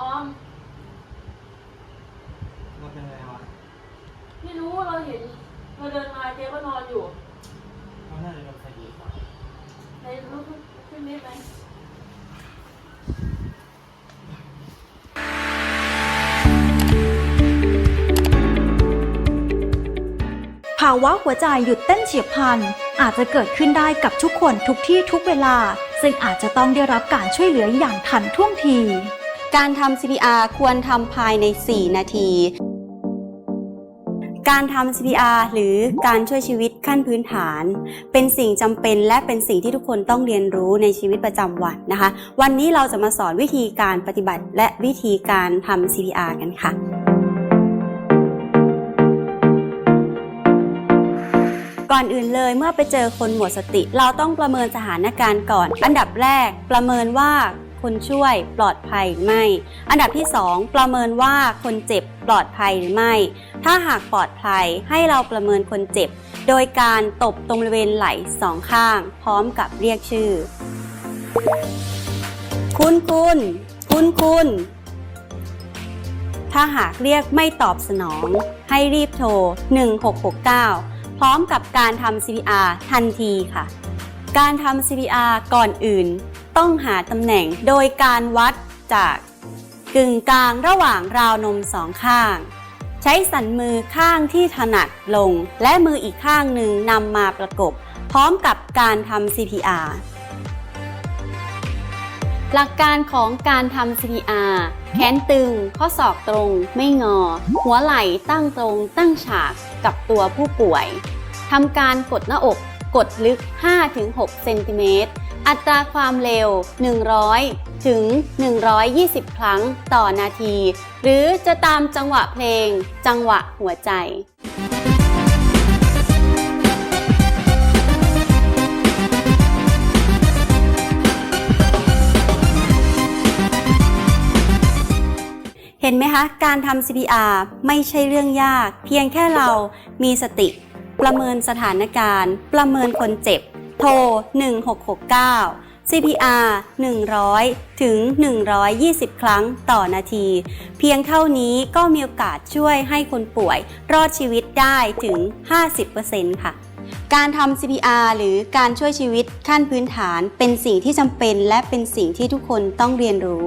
ออม เราเป็นไรวะไม่รู้เราเห็นเราเดินมาเจ๊ก็นอนอยู่เราน่าจะโดนใครดีกว่าในรู้ขึ้นนิดไหมภาวะหัวใจหยุดเต้นเฉียบพลัน อาจจะเกิดขึ้นได้กับทุกคนทุกที่ทุกเวลา ซึ่งอาจจะต้องได้รับการช่วยเหลืออย่างทันท่วงที การทำ CPR ควรทำภายใน 4 นาที การทำ CPR หรือการช่วยชีวิตขั้นพื้นฐาน เป็นสิ่งจำเป็นและเป็นสิ่งที่ทุกคนต้องเรียนรู้ในชีวิตประจำวันนะคะ วันนี้เราจะมาสอนวิธีการปฏิบัติและวิธีการทำ CPR กันค่ะก่อนอื่นเลยเมื่อไปเจอคนหมดสติ เราต้องประเมินสถานการณ์ก่อน อันดับแรกประเมินว่า คนช่วยปลอดภัยหรือไม่ อันดับที่ 2 ประเมินว่าคนเจ็บปลอดภัยหรือไม่ ถ้าหากปลอดภัยให้เราประเมินคนเจ็บ โดยการตบตรงบริเวณไหล่สองข้าง พร้อมกับเรียกชื่อ คุณคุณคุณคุณถ้าหากเรียกไม่ตอบสนอง ให้รีบโทร 1669 พร้อมกับการทำ CPR ทันทีค่ะ การทำ CPR ก่อนอื่น ต้องหาตำแหน่งโดยการวัดจากกึ่งกลางระหว่างราวนมสองข้าง ใช้สันมือข้างที่ถนัดลง และมืออีกข้างหนึ่งนำมาประกบ พร้อมกับการทำ CPR หลักการของการทำ CPR แขนตึง ข้อศอกตรง ไม่งอ หัวไหล่ตั้งตรง ตั้งฉากกับตัวผู้ป่วยทำการกดหน้าอก กดลึก 5-6 เซนติเมตร อัตราความเร็ว 100 ถึง 120 ครั้งต่อนาที หรือจะตามจังหวะเพลง จังหวะหัวใจเห็นไหมคะ การทำ CPR ไม่ใช่เรื่องยาก เพียงแค่เรามีสติ ประเมินสถานการณ์ ประเมินคนเจ็บ โทร 1669 CPR 100 ถึง 120 ครั้งต่อนาที เพียงเท่านี้ก็มีโอกาสช่วยให้คนป่วยรอดชีวิตได้ถึง 50%ค่ะการทำ CPR หรือการช่วยชีวิตขั้นพื้นฐานเป็นสิ่งที่จำเป็นและเป็นสิ่งที่ทุกคนต้องเรียนรู้